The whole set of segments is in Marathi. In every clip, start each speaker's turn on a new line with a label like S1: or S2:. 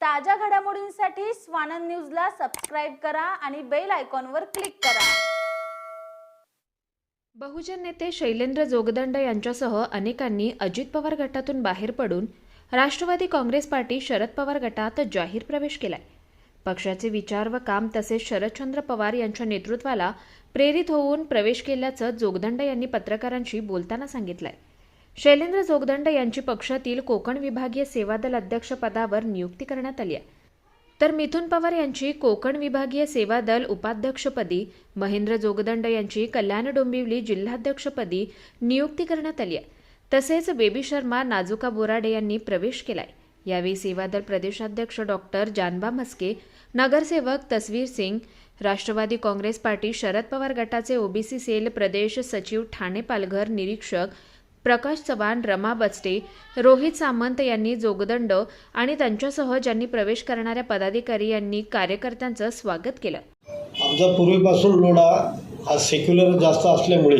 S1: ताज्या घडामोडींसाठी स्वानंद न्यूजला सबस्क्राईब करा आणि बेल आयकॉनवर क्लिक करा.
S2: बहुजन नेते शैलेंद्र जोगदंड यांच्यासह अनेकांनी अजित पवार गटातून बाहेर पडून राष्ट्रवादी काँग्रेस पार्टी शरद पवार गटात जाहीर प्रवेश केलाय. पक्षाचे विचार व काम तसेच शरदचंद्र पवार यांच्या नेतृत्वाला प्रेरित होऊन प्रवेश केल्याचं जोगदंड यांनी पत्रकारांशी बोलताना सांगितलंय. शैलेंद्र जोगदंड यांची पक्षातील कोकण विभागीय सेवा दल अध्यक्षपदावर नियुक्ती करण्यात आली आहे. तर मिथुन पवार यांची कोकण विभागीय सेवा दल उपाध्यक्षपदी महेंद्र जोगदंड यांची कल्याण डोंबिवली जिल्हाध्यक्षपदी नियुक्ती करण्यात आली आहे. तसेच बेबी शर्मा नाजुका बोराडे यांनी प्रवेश केलाय. यावेळी सेवादल प्रदेशाध्यक्ष डॉक्टर जानबा म्हस्के नगरसेवक तस्वीर सिंग राष्ट्रवादी काँग्रेस पार्टी शरद पवार गटाचे ओबीसी सेल प्रदेश सचिव ठाणे पालघर निरीक्षक प्रकाश चव्हाण रमा बचटे रोहित सामंत यांनी जोगदंड आणि त्यांच्यासह ज्यांनी प्रवेश करणाऱ्या पदाधिकारी यांनी कार्यकर्त्यांचं स्वागत केलं.
S3: आमचा पूर्वीपासून लोढा हा सेक्युलर जास्त असल्यामुळे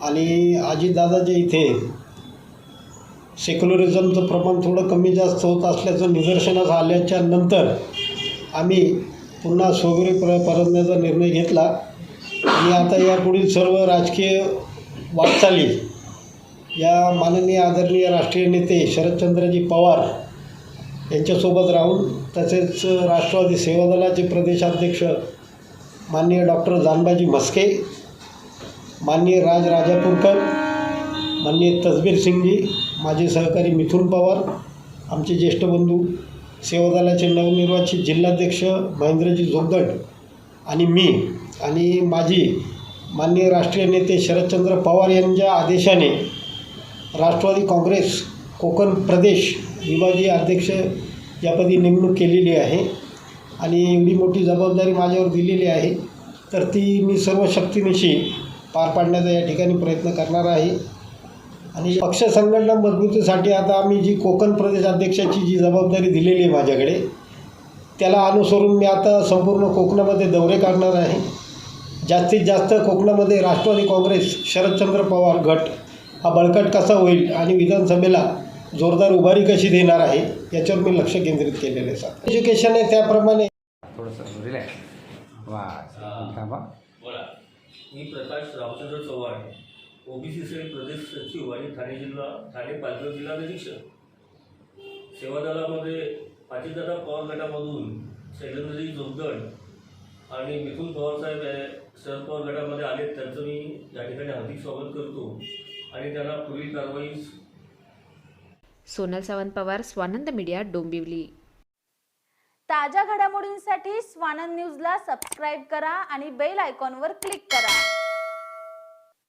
S3: आणि अजितदादाच्या इथे सेक्युलरिझमचं प्रमाण थोडं कमी जास्त होत असल्याचं निदर्शनास आल्याच्यानंतर आम्ही पुन्हा सोगरे पर परतण्याचा निर्णय घेतला. आणि आता यापुढील सर्व राजकीय वाटचाली. या माननीय आदरणीय राष्ट्रीय नेते शरदचंद्रजी पवार यांच्यासोबत राहून तसेच राष्ट्रवादी सेवा दलाचे प्रदेशाध्यक्ष माननीय डॉक्टर जानबाजी म्हस्के माननीय राज राजापूरकर माननीय तसबीर सिंगजी माझे सहकारी मिथुन पवार आमचे ज्येष्ठ बंधू सेवा दलाचे नवनिर्वाचित जिल्हाध्यक्ष महेंद्रजी जोगदंड आणि मी आणि माझी माननीय राष्ट्रीय नेते शरदचंद्र पवार यांच्या आदेशाने राष्ट्रवादी काँग्रेस कोकण प्रदेश विभागीय अध्यक्ष यापदी नेमणूक केलेली आहे आणि एवढी मोठी जबाबदारी माझ्यावर दिलेली आहे तर ती मी सर्व शक्तीनिशी पार पाडण्याचा या ठिकाणी प्रयत्न करणार आहे. आणि पक्ष संघटना मजबूतीसाठी आता आम्ही जी कोकण प्रदेश अध्यक्षाची जी जबाबदारी दिलेली आहे माझ्याकडे त्याला अनुसरून मी आता संपूर्ण कोकणामध्ये दौरे काढणार आहे. जास्तीत जास्त कोकणामध्ये राष्ट्रवादी काँग्रेस शरदचंद्र पवार गट हा बळकट कसा होईल आणि विधानसभेला जोरदार उभारी कशी देणार आहे याच्यावर मी लक्ष केंद्रित केलेलं आहे सर. एज्युकेशन आहे त्याप्रमाणे.
S4: थोडंसं रिलॅक्स वा थांबा.
S5: बोला. मी प्रकाश रामचंद्र चव्हाण ओबीसी सेल प्रदेश सचिव आणि ठाणे जिल्हा ठाणे पालघर जिल्हा निरीक्षक. सेवा दलामध्ये अजितदादा पवार गटामधून शैलेंद्रजी जोगदंड आणि मिथुन पवार साहेब हे शरद पवार गटामध्ये आले त्यांचं मी या ठिकाणी हार्दिक स्वागत करतो. आणि त्यांना पुढील कारवाई
S2: सोनल सावंत पवार स्वानंद मीडिया डोंबिवली.
S1: ताज्या घडामोडींसाठी स्वानंद न्यूजला सबस्क्राईब करा आणि बेल आयकॉनवर क्लिक करा.